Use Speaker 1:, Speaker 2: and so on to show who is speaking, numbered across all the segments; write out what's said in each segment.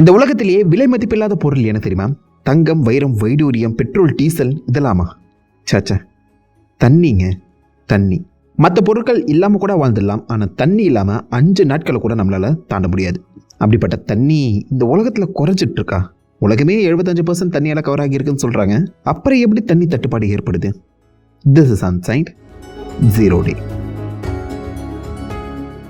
Speaker 1: இந்த உலகத்திலேயே விலை மதிப்பில்லாத பொருள் என்ன தெரியுமா? தங்கம் வைரம் வைடூரியம் பெட்ரோல் டீசல் இதெல்லாமா? சாச்சா தண்ணிங்க. தண்ணி. மற்ற பொருட்கள் இல்லாமல் கூட வாழ்ந்துடலாம். ஆனால் தண்ணி இல்லாமல் அஞ்சு நாட்களை கூட நம்மளால் தாண்ட முடியாது. அப்படிப்பட்ட தண்ணி இந்த உலகத்தில் குறைஞ்சிட்டு இருக்கா உலகமே எழுபத்தஞ்சு பர்சன்ட் தண்ணியால் கவர் ஆகியிருக்குன்னு சொல்கிறாங்க அப்புறம் எப்படி தண்ணி தட்டுப்பாடு ஏற்படுது? This is ancient zero day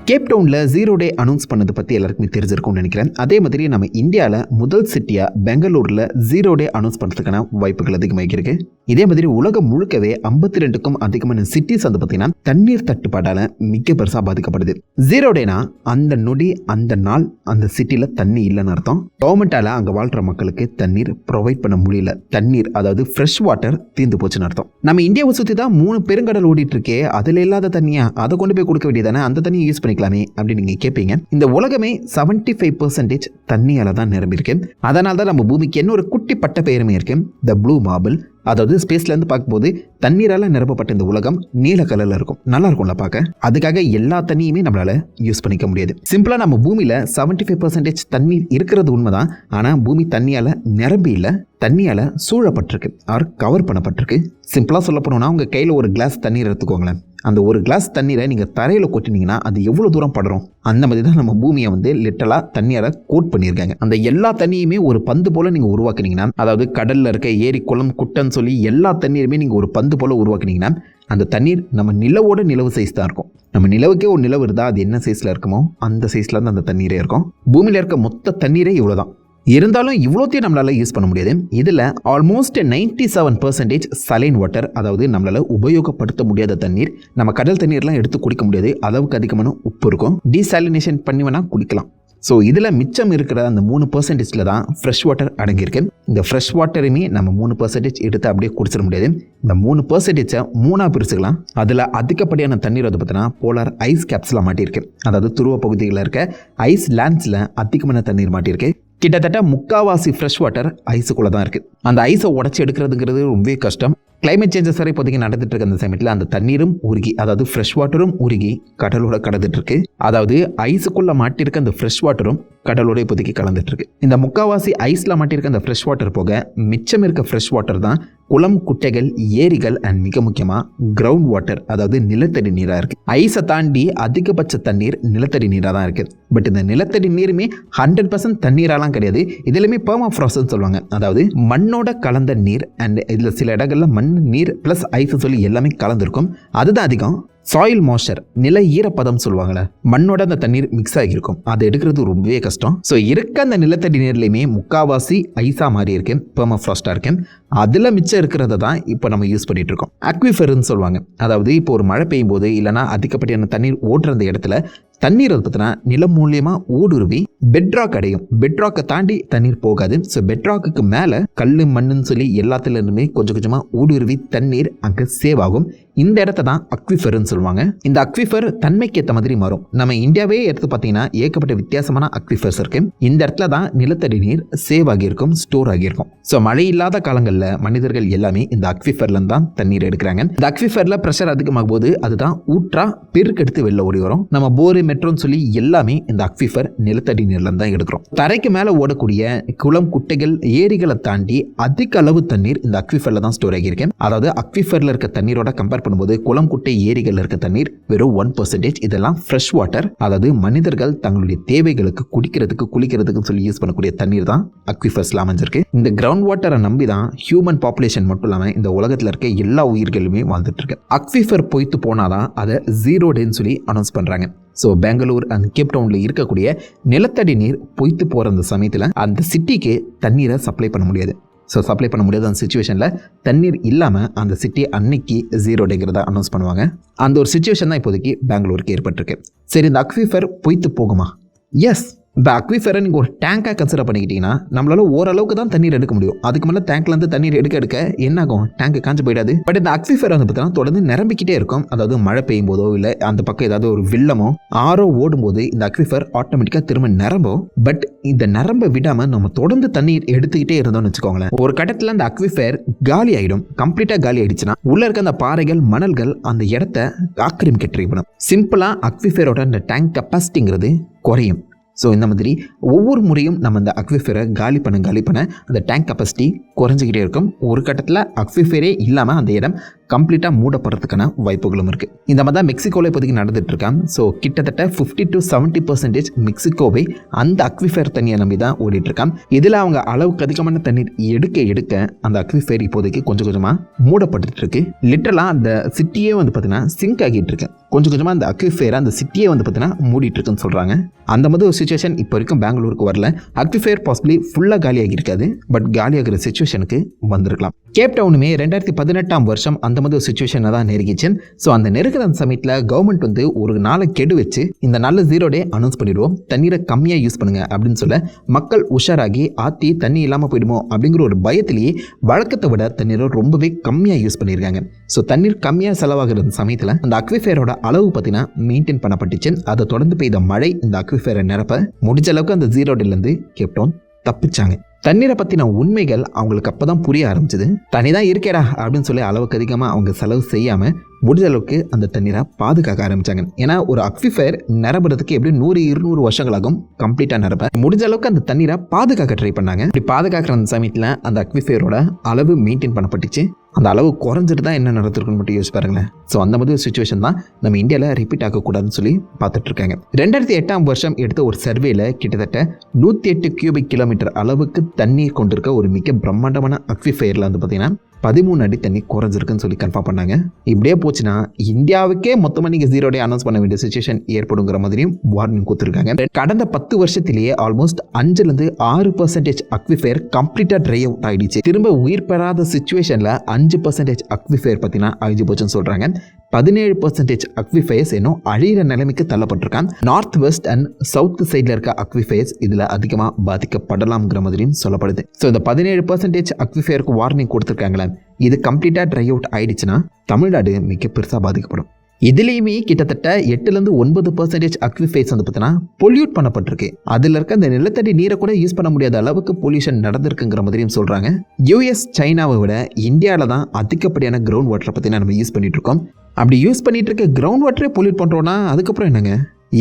Speaker 1: கேப்டவுனில் zero day announce பண்ணது பற்றி எல்லாருக்குமே தெரிஞ்சிருக்கும்னு நினைக்கிறேன். அதே மாதிரி நம்ம இந்தியாவில் முதல் சிட்டியாக பெங்களூரில் ஜீரோ டே அனௌன்ஸ் பண்ணுறதுக்கான வாய்ப்புகள் அதிகமாக இருக்கு. இதே மாதிரி உலகம் முழுக்கவே ஐம்பத்தி ரெண்டுக்கும் அதிகமான சிட்டிஸ் வந்து பார்த்தீங்கன்னா தண்ணீர் தட்டுப்பாடால் மிக பெருசாக பாதிக்கப்படுது. ஜீரோ டேனா அந்த நொடி அந்த நாள் அந்த சிட்டியில் தண்ணி இல்லைன்னு அர்த்தம். கவர்மெண்ட்டால் அங்கே வாழ்கிற மக்களுக்கு தண்ணீர் ப்ரொவைட் பண்ண முடியல. தண்ணீர் அதாவது ஃப்ரெஷ் வாட்டர் தீர்ந்து போச்சுன்னு அர்த்தம். நம்ம இந்தியாவை சுற்றி தான் மூணு பெருங்கடல் ஓடிட்டு இருக்கே. அதில் இல்லாத தண்ணியா? அதை கொண்டு போய் கொடுக்க வேண்டியதானே? அந்த தண்ணியை யூஸ் பண்ணிக்கலாமே அப்படின்னு நீங்கள் கேட்பீங்க இந்த உலகமே செவன்ட்டி ஃபைவ் பர்சன்டேஜ் தண்ணியால் தான் நிரம்பியிருக்கு. அதனால தான் நம்ம பூமிக்கு என்ன ஒரு குட்டி பட்ட பெயருமே இருக்கு. த ப்ளூ மார்பிள் அதாவது ஸ்பேஸ்லேருந்து பார்க்கும்போது தண்ணீரால் நிரப்பப்பட்ட இந்த உலகம் நீல கலரில் இருக்கும். நல்லா இருக்கும்ல பார்க்க. அதுக்காக எல்லா தண்ணியுமே நம்மளால் யூஸ் பண்ணிக்க முடியாது. சிம்பிளாக நம்ம பூமியில் செவன்ட்டி ஃபைவ் பர்சன்டேஜ் தண்ணீர் இருக்கிறது உண்மைதான். ஆனால் பூமி தண்ணியால் நிரம்பி இல்லை தண்ணியால் சூழப்பட்டிருக்கு. ஆர் கவர் பண்ணப்பட்டிருக்கு. சிம்பிளாக சொல்ல போனோம்னா உங்கள் கையில் ஒரு கிளாஸ் தண்ணீர் எடுத்துக்கோங்களேன். அந்த ஒரு கிளாஸ் தண்ணீரை நீங்கள் தரையில் கொட்டினீங்கன்னா அது எவ்வளோ தூரம் படுறோம் அந்த மாதிரி தான் நம்ம பூமியை வந்து லிட்டலாக தண்ணியால் கோட் பண்ணியிருக்காங்க. அந்த எல்லா தண்ணியுமே ஒரு பந்து போல் நீங்கள் உருவாக்குனீங்கன்னா அதாவது கடலில் இருக்க ஏரி குளம் குட்டைன்னு சொல்லி எல்லா தண்ணீருமே நீங்கள் ஒரு பந்து போல் உருவாக்குனீங்கன்னா அந்த தண்ணீர் நம்ம நிலவோட நிலவு சைஸ் தான் இருக்கும். நம்ம நிலவுக்கே ஒரு நிலவு இருந்தால் அது என்ன சைஸில் இருக்குமோ அந்த சைஸில் தான் அந்த தண்ணீரே இருக்கும். பூமியில் இருக்க மொத்த தண்ணீரே இவ்வளோ தான் இருந்தாலும் இவ்வளோத்தையும் நம்மளால் யூஸ் பண்ண முடியாது. இதில் almost ninety seven percentage saline water அதாவது நம்மளால் உபயோகப்படுத்த முடியாத தண்ணீர் நம்ம கடல் தண்ணீர்லாம் எடுத்து குடிக்க முடியாது. அளவுக்கு அதிகமான உப்பு இருக்கும். டீசாலினேஷன் பண்ணி வேணால் குடிக்கலாம். ஸோ இதில் மிச்சம் இருக்கிற அந்த மூணு பர்சன்டேஜில் தான் ஃப்ரெஷ் வாட்டர் அடங்கியிருக்கு. இந்த ஃப்ரெஷ் வாட்டருமே நம்ம மூணு பர்சன்டேஜ் எடுத்து அப்படியே குடிச்சிட முடியாது. இந்த மூணு பர்சன்டேஜை மூணாக பிரிச்சுக்கலாம். அதில் அதிகப்படியான தண்ணீர் வந்து பார்த்தீங்கன்னா போலார் ஐஸ் கேப்ஸில் மாட்டியிருக்கு. அதாவது துருவ பகுதிகளில் இருக்க ஐஸ் லேண்ட்ஸில் அதிகமான தண்ணீர் மாட்டியிருக்கு. கிட்டத்தட்ட முக்காவாசி ஃப்ரெஷ் வாட்டர் ஐஸுக்குள்ளே தான் இருக்குது அந்த ஐஸை உடச்சி எடுக்கிறதுங்கிறது ரொம்பவே கஷ்டம். கிளைமேட் சேஞ்சஸ் வரை இப்போதைக்கு நடந்துட்டு இருக்க அந்த சமயத்தில் அந்த தண்ணீரும் உருகி அதாவது ஃப்ரெஷ் வாட்டரும் உருகி கடலோட கடந்துட்டு இருக்கு. அதாவது ஐஸுக்குள்ள மாட்டிருக்க அந்த ஃப்ரெஷ் வாட்டரும் கடலோட இப்போதைக்கு கலந்துட்டு இருக்கு. இந்த முக்காவாசி ஐஸில் மாட்டிருக்க அந்த ஃப்ரெஷ் வாட்டர் போக மிச்சம் இருக்க ஃப்ரெஷ் வாட்டர் தான் குளம் குட்டைகள் ஏரிகள் அண்ட் மிக முக்கியமாக கிரவுண்ட் வாட்டர் அதாவது நிலத்தடி நீராக இருக்குது ஐஸை தாண்டி அதிகபட்ச தண்ணீர் நிலத்தடி நீராக தான் இருக்குது பட் இந்த நிலத்தடி நீருமே ஹண்ட்ரட் பர்சன்ட் தண்ணீராலாம் கிடையாது. இதுலையுமே பெர்மா ஃப்ராசன்னு சொல்லுவாங்க. அதாவது மண்ணோட கலந்த நீர் அண்ட் இதில் சில இடங்களில் மண் நீர் ப்ளஸ் ஐஸ் சொல்லி எல்லாமே கலந்துருக்கும். அதுதான் அதிகம். சாயில் மாய்ச்சர் நில ஈரப்பதம் சொல்லுவாங்களே மண்ணோட அந்த தண்ணீர் மிக்ஸ் ஆகியிருக்கும். அதை எடுக்கிறது ரொம்பவே கஷ்டம். ஸோ இருக்க அந்த நிலத்தடி நீர்லையுமே முக்காவாசி ஐசா மாதிரி இருக்கேன் பெர்மா ஃப்ராஸ்டாக இருக்கேன். அதில் மிச்சம் இருக்கிறத தான் இப்போ நம்ம யூஸ் பண்ணிட்டு இருக்கோம். அக்விஃபர்னு சொல்லுவாங்க. அதாவது இப்போ ஒரு மழை பெய்யும் போது இல்லைனா அதிகப்படியான தண்ணீர் ஓடுற அந்த இடத்துல தண்ணீர் வந்து பார்த்தீங்கன்னா நிலம் மூலியமாக ஊடுருவி பெட்ராக் அடையும். பெட்ராக்கை தாண்டி தண்ணீர் போகாது. ஸோ பெட்ராக்கு மேலே கல் மண்ணுன்னு சொல்லி எல்லாத்துலேருந்துமே கொஞ்சம் கொஞ்சமாக ஊடுருவி தண்ணீர் அங்கே சேவ் ஆகும். இந்த இடத்த தான் அக்விஃபர்னு சொல்லுவாங்க. இந்த அக்விஃபர் தன்மைக்கு ஏற்ற மாதிரி மாறும். நம்ம இந்தியாவே எடுத்து பார்த்தீங்கன்னா ஏகப்பட்ட வித்தியாசமான அக்விஃபர்ஸ் இருக்கு. இந்த இடத்துல தான் நிலத்தடி நீர் சேவ் ஆகியிருக்கும் ஸ்டோர் ஆகியிருக்கும். ஸோ மழை இல்லாத காலங்களில் மனிதர்கள் எல்லாமே இந்த அக்விஃபர்ல தான் தண்ணீர் எடுக்கிறாங்க. இந்த அக்விஃபர்ல ப்ரெஷர் அதிகமாகும் போது அதுதான் ஊற்றா பெருக்கெடுத்து வெளில ஓடி வரும். நம்ம போரு மெட்ரோன்னு சொல்லி எல்லாமே இந்த அக்விஃபர் நிலத்தடி நீர்ல தான் எடுக்கிறோம். தரைக்கு மேலே ஓடக்கூடிய குளம் குட்டைகள் ஏரிகளை தாண்டி அதிக அளவு தண்ணீர் இந்த அக்விஃபர்ல தான் ஸ்டோர் ஆகியிருக்கு. அதாவது அக்விஃபர்ல இருக்க தண்ணீரோட கம்பேர் பண்ணும்போது குளம் குட்டை ஏரிகள் இருக்க தண்ணீர் வெறும் ஒன் பர்சன்டேஜ் இதெல்லாம் ஃப்ரெஷ் வாட்டர் அதாவது மனிதர்கள் தங்களுடைய தேவைகளுக்கு குடிக்கிறதுக்கு குளிக்கிறதுக்கு சொல்லி யூஸ் பண்ணக்கூடிய தண்ணீர் தான் அக்விஃபர்ஸ்ல அமைஞ்சிருக்கு. இந்த கிரவுண்ட் வாட்டரை நம்பி தான் ஹியூமன் பாப்புலேஷன் மட்டும் இல்லாமல் இந்த உலகத்தில் இருக்க எல்லா உயிர்களுமே வாழ்ந்துட்டு இருக்கு அக்விஃபர் பொய்த்து போனாதான் அதை ஜீரோ டேன்னு சொல்லி அனௌன்ஸ் பண்றாங்க. ஸோ பெங்களூர் அண்ட் கேப் டவுனில் இருக்கக்கூடிய நிலத்தடி நீர் பொய்த்து போகிற அந்த சமயத்தில் அந்த சிட்டிக்கு தண்ணீரை சப்ளை பண்ண முடியாது. ஸோ சப்ளை பண்ண முடியாத அந்த சுச்சுவேஷனில் தண்ணீர் இல்லாமல் அந்த சிட்டி அன்னைக்கு ஜீரோ டேங்கிறத அனௌன்ஸ் பண்ணுவாங்க. அந்த ஒரு சுச்சுவேஷன் தான் இப்போதைக்கு பெங்களூருக்கு ஏற்பட்டிருக்கு. சரி இந்த அக்விஃபர் பொய்த்து போகுமா? எஸ் இந்த அக்விஃபரை நீங்கள் ஒரு டேங்காக கன்சிடர் பண்ணிக்கிட்டீங்கன்னா நம்மளால ஓரளவுக்கு தான் தண்ணீர் எடுக்க முடியும். அதுக்கு மேலே டேங்க்லேருந்து தண்ணீர் எடுக்க எடுக்க என்ன ஆகும் டேங்க் காஞ்சு போயிடாது. பட் இந்த அக்விஃபர் வந்து பார்த்தீங்கன்னா தொடர்ந்து நிரம்பிக்கிட்டே இருக்கும். அதாவது மழை பெய்யும் போதோ இல்லை அந்த பக்கம் ஏதாவது ஒரு வில்லமோ ஆரோ ஓடும்போது இந்த அக்விஃபர் ஆட்டோமேட்டிக்காக திரும்ப நிரம்பும். பட் இந்த நிரம்ப விடாமல் நம்ம தொடர்ந்து தண்ணீர் எடுத்துக்கிட்டே இருந்தோம்னு வச்சுக்கோங்களேன் ஒரு கட்டத்தில் அந்த அக்விஃபர் காலி ஆகிடும் கம்ப்ளீட்டாக காலி ஆயிடுச்சுன்னா உள்ள இருக்க அந்த பாறைகள் மணல்கள் அந்த இடத்த ஆக்கிரமிக்க ட்ரை பண்ணும் சிம்பிளாக அக்விஃபரோட அந்த டேங்க் கெப்பாசிட்டிங்கிறது குறையும். ஸோ இந்த மாதிரி ஒவ்வொரு முறையும் நம்ம அந்த அக்விஃபரை காலி பண்ண காலி பண்ண அந்த டேங்க் கெப்பாசிட்டி குறைஞ்சிக்கிட்டே இருக்கும். ஒரு கட்டத்தில் அக்விஃபரே இல்லாமல் அந்த இடம் கம்ப்ளீட்டாக மூடப்படுறதுக்கான வாய்ப்புகளும் இருக்குது இந்த மாதிரி தான் மெக்சிகோவில் இப்போதைக்கு நடந்துட்டு இருக்கான் ஸோ கிட்டத்தட்ட ஃபிஃப்டி டு செவன்ட்டி பர்சன்டேஜ் மெக்சிகோவை அந்த அக்விஃபயர் தண்ணியை நம்பி தான் ஓடிட்டுருக்கான் இதில் அவங்க அளவுக்கு அதிகமான தண்ணீர் எடுக்க எடுக்க அந்த அக்விஃபயர் இப்போதைக்கு கொஞ்சம் கொஞ்சமாக மூடப்பட்டுருக்கு லிட்டரலாக அந்த சிட்டியே வந்து பார்த்திங்கன்னா சிங்க் ஆகிட்டு இருக்கு. கொஞ்சம் கொஞ்சமாக அந்த அக்விஃபயர் அந்த சிட்டியே வந்து பார்த்தீங்கன்னா மூடிட்டு இருக்குன்னு சொல்கிறாங்க அந்த மாதிரி ஒரு சுச்சுவேஷன் இப்போ வரைக்கும் பெங்களூருக்கு வரல. அக்யூஃபேர் பாசிபிளி ஃபுல்லாக காலியாகி இருக்காது பட் காலியாகிற சுச்சுவேஷனுக்கு வந்திருக்கலாம். கேப் டவுனுமே ரெண்டாயிரத்தி பதினெட்டாம் வருஷம் அந்த மாதிரி ஒரு சுச்சுவேஷனை தான் நெருங்கிச்சு. ஸோ அந்த நெருக்கிற அந்த சமயத்தில் கவர்மெண்ட் வந்து ஒரு நாளை கெடு வச்சு இந்த நல்ல ஜீரோ டே அனௌன்ஸ் பண்ணிடுவோம். தண்ணீரை கம்மியாக யூஸ் பண்ணுங்கள் அப்படின்னு சொல்ல மக்கள் உஷாராகி ஆற்றி தண்ணி இல்லாமல் போயிடுமோ அப்படிங்கிற ஒரு பயத்திலேயே வழக்கத்தை விட தண்ணீரை ரொம்பவே கம்மியாக யூஸ் பண்ணியிருக்காங்க. ஸோ தண்ணீர் கம்மியாக செலவாகிற அந்த சமயத்தில் அந்த அக்விஃபேரோட அளவு பார்த்தீங்கன்னா மெயின்டைன் பண்ணப்பட்டுச்சு. அதை தொடர்ந்து பெய்த மழை இந்த அக்விஃபேரை நிரப்ப முடிஞ்ச அளவுக்கு அந்த ஜீரோ டேலேருந்து கேப்டவுன் தப்பிச்சாங்க. தண்ணீரை பற்றின உண்மைகள் அவங்களுக்கு அப்போ தான் புரிய ஆரம்பிச்சது. தண்ணி தான் இருக்கேடா அப்படின்னு சொல்லி அளவுக்கு அதிகமாக அவங்க செலவு செய்யாமல் முடிஞ்ச அளவுக்கு அந்த தண்ணீரை பாதுகாக்க ஆரம்பித்தாங்க ஏன்னா ஒரு அக்விஃபயர் நிரம்புறதுக்கு எப்படி நூறு இருநூறு வருஷங்களாகும் கம்ப்ளீட்டாக நிரப்ப முடிஞ்ச அளவுக்கு அந்த தண்ணீரை பாதுகாக்க ட்ரை பண்ணாங்க. இப்படி பாதுகாக்கிற அந்த சமயத்தில் அந்த அக்விஃபயரோட அளவு மெயின்டைன் பண்ணப்பட்டுச்சு. அந்த அளவு குறைஞ்சிட்டு தான் என்ன நடந்திருக்குன்னு மட்டும் யோசிச்சு பாருங்களேன். ஸோ அந்த மாதிரி ஒரு சுச்சுவேஷன் தான் நம்ம இந்தியாவில் ரிப்பீட் ஆகக்கூடாதுன்னு சொல்லி பார்த்துட்டு இருக்காங்க. ரெண்டாயிரத்தி எட்டாம் வருஷம் எடுத்த ஒரு சர்வேல கிட்டத்தட்ட நூற்றி எட்டு கியூபிக் கிலோமீட்டர் அளவுக்கு தண்ணீர் கொண்டிருக்க ஒரு மிக பிரம்மாண்டமான அக்விஃபயரில் வந்து பார்த்தீங்கன்னா பதிமூணு அடி தண்ணி குறைஞ்சிருக்குன்னு சொல்லி கன்ஃபார்ம் பண்ணாங்க. இப்படியே போச்சுன்னா இந்தியாவுக்கே மொத்தமாக நீங்கள் ஜீரோ டே அனௌன்ஸ் பண்ண வேண்டிய சுச்சுவேஷன் ஏற்படுங்கிற மாதிரியும் வார்னிங் கொடுத்துருக்காங்க. கடந்த பத்து வருஷத்திலேயே ஆல்மோஸ்ட் அஞ்சுலேருந்து ஆறு பர்சன்டேஜ் அக்விஃபயர் கம்ப்ளீட்டாக ட்ரை அவுட் ஆகிடுச்சு திரும்ப உயிர் பெறாத சுச்சுவேஷனில் அஞ்சு பர்சன்டேஜ் அக்விஃபயர் பார்த்தீங்கன்னா அழிஞ்சு போச்சுன்னு சொல்கிறாங்க பதினேழு பர்சன்டேஜ் அக்விஃபயர்ஸ் இன்னும் அழியிற நிலைமைக்கு தள்ளப்பட்டிருக்கான். நார்த் வெஸ்ட் அண்ட் சவுத் சைடில் இருக்க அக்விஃபயர்ஸ் இதில் அதிகமாக பாதிக்கப்படலாம்ங்கிற மாதிரியும் சொல்லப்படுது. ஸோ இந்த பதினேழு பர்சன்டேஜ் அக்விஃபயருக்கு வார்னிங் கொடுத்துருக்காங்களே இது கம்ப்ளீட்டாக ட்ரை அவுட் ஆயிடுச்சுன்னா தமிழ்நாடு மிக பெருசாக பாதிக்கப்படும். இதுலேயுமே கிட்டத்தட்ட எட்டுலேருந்து ஒன்பது பர்சன்டேஜ் அக்விஃபைஸ் வந்து பார்த்தீங்கன்னா பொல்யூட் பண்ணப்பட்டிருக்கு. அதில் இருக்க அந்த நிலத்தடி நீரை கூட யூஸ் பண்ண முடியாத அளவுக்கு பொல்யூஷன் நடந்திருக்குங்கிற மாதிரியும் சொல்கிறாங்க யூஎஸ் சைனாவை விட இந்தியாவில் தான் அதிகப்படியான கிரவுண்ட் வாட்டரை பற்றினா நம்ம யூஸ் பண்ணிட்டு இருக்கோம். அப்படி யூஸ் பண்ணிட்டு இருக்க கிரவுண்ட் வாட்டரே பொல்யூட் பண்ணுறோன்னா அதுக்கப்புறம் என்னங்க?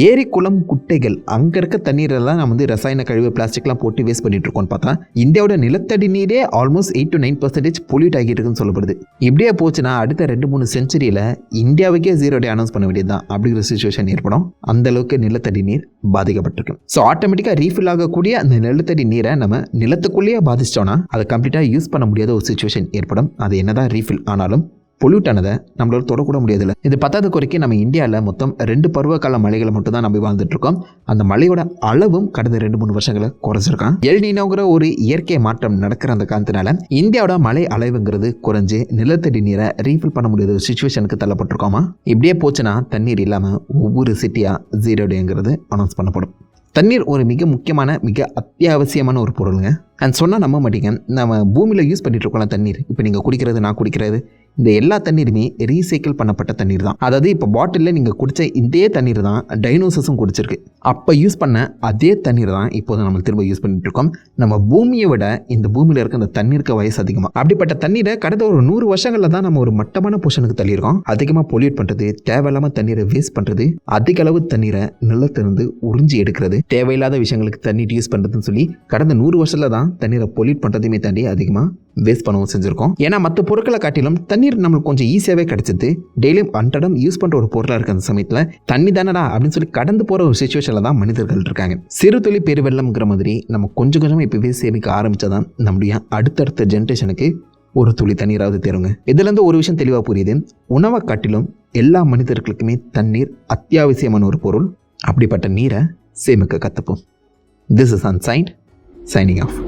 Speaker 1: ஏரி குளம் குட்டைகள் அங்கே இருக்க தண்ணீரெல்லாம் நம்ம வந்து ரசாயன கழிவு பிளாஸ்டிக்லாம் போட்டு வேஸ்ட் பண்ணிட்டு இருக்கோம்னு பார்த்தா இந்தியாவோட நிலத்தடி நீரே almost eight to nine percentage pollute ஆகிட்டு இருக்குன்னு சொல்லப்படுது. இப்படியே போச்சுன்னா அடுத்த ரெண்டு மூணு செஞ்சுரியில் இந்தியாவுக்கே ஜீரோ டே அனௌன்ஸ் பண்ண வேண்டியது தான் அப்படிங்கிற சுச்சுவேஷன் ஏற்படும். அந்த அளவுக்கு நிலத்தடி நீர் பாதிக்கப்பட்டிருக்கு. ஸோ ஆட்டோமேட்டிக்காக ரீஃபில் ஆகக்கூடிய அந்த நிலத்தடி நீரை நம்ம நிலத்துக்குள்ளேயே பாதிச்சிட்டோம்னா அதை கம்ப்ளீட்டாக யூஸ் பண்ண முடியாத ஒரு சுச்சுவேஷன் ஏற்படும். அது என்னதான் ரீஃபில் ஆனாலும் பொல்யூட் ஆனதை நம்மளால் தொடக்கூட முடியாதுல்ல. இது பத்தாவது குறைக்கு நம்ம இந்தியாவில் மொத்தம் ரெண்டு பருவகால மழைகளை மட்டும் தான் நம்ம வாழ்ந்துட்டுருக்கோம் அந்த மழையோட அளவும் கடந்த ரெண்டு மூணு வருஷங்களை குறைஞ்சிருக்கான். எல்டினோங்கிற ஒரு இயற்கை மாற்றம் நடக்கிற அந்த காலத்தினால இந்தியாவோட மழை அளவுங்கிறது குறைஞ்சு நிலத்தடி நீரை ரீஃபில் பண்ண முடியாத ஒரு சுச்சுவேஷனுக்கு தள்ளப்பட்டிருக்கோமா? இப்படியே போச்சுன்னா தண்ணீர் இல்லாமல் ஒவ்வொரு சிட்டியாக ஜீரோ டேங்கிறது அனௌன்ஸ் பண்ணப்படும். தண்ணீர் ஒரு மிக முக்கியமான மிக அத்தியாவசியமான ஒரு பொருளுங்க. அண்ட் சொன்னால் நம்ப மாட்டீங்க. நம்ம பூமியில் யூஸ் பண்ணிகிட்டு இருக்கோம்ல தண்ணீர். இப்போ நீங்கள் குடிக்கிறது நான் குடிக்கிறது இந்த எல்லா தண்ணீருமே ரீசைக்கிள் பண்ணப்பட்ட தண்ணீர் தான் அதாவது இப்போ பாட்டிலில் நீங்கள் குடித்த இதே தண்ணீர் தான் டைனோசஸும் குடிச்சிருக்கு. அப்போ யூஸ் பண்ண அதே தண்ணீர் தான் இப்போது நம்ம திரும்ப யூஸ் பண்ணிட்டு இருக்கோம். நம்ம பூமியை விட இந்த பூமியில் இருக்க அந்த தண்ணீருக்கு வயசு அதிகமாக அப்படிப்பட்ட தண்ணீரை கடந்த ஒரு நூறு வருஷங்களில் தான் நம்ம ஒரு மட்டமான பொஷனுக்கு தள்ளியிருக்கோம். அதிகமாக பொல்யூட் பண்ணுறது தேவையில்லாமல் தண்ணீரை வேஸ்ட் பண்ணுறது அதிக அளவு தண்ணீரை நிலத்திலிருந்து உறிஞ்சி எடுக்கிறது தேவையில்லாத விஷயங்களுக்கு தண்ணீர் யூஸ் பண்ணுறதுன்னு சொல்லி கடந்த நூறு வருஷத்தில் தான் தண்ணீரை பொல்யூட் பண்ணுறதையுமே தாண்டி அதிகமாக வேஸ்ட் பண்ணவும் செஞ்சுருக்கோம். ஏன்னா மற்ற பொருட்களை காட்டிலும் தண்ணீர் நம்மளுக்கு கொஞ்சம் ஈஸியாகவே கிடைச்சிது டெய்லியும் அன்றாடம் யூஸ் பண்ணுற ஒரு பொருளாக இருக்க அந்த சமயத்தில் தண்ணி தானடா அப்படின்னு சொல்லி கடந்து போகிற ஒரு சுச்சுவேஷன் சுச்சுவேஷனில் தான் மனிதர்கள் இருக்காங்க. சிறு துளி பெருவெள்ளம்ங்கிற மாதிரி நம்ம கொஞ்சம் கொஞ்சமாக இப்போவே சேமிக்க ஆரம்பித்ததான் நம்முடைய அடுத்தடுத்த ஜென்ரேஷனுக்கு ஒரு துளி தண்ணீராவது தேருங்க. இதுலேருந்து ஒரு விஷயம் தெளிவாக புரியுது. உணவை காட்டிலும் எல்லா மனிதர்களுக்குமே தண்ணீர் அத்தியாவசியமான ஒரு பொருள். அப்படிப்பட்ட நீரை சேமிக்க கற்றுப்போம் this is ancient signing off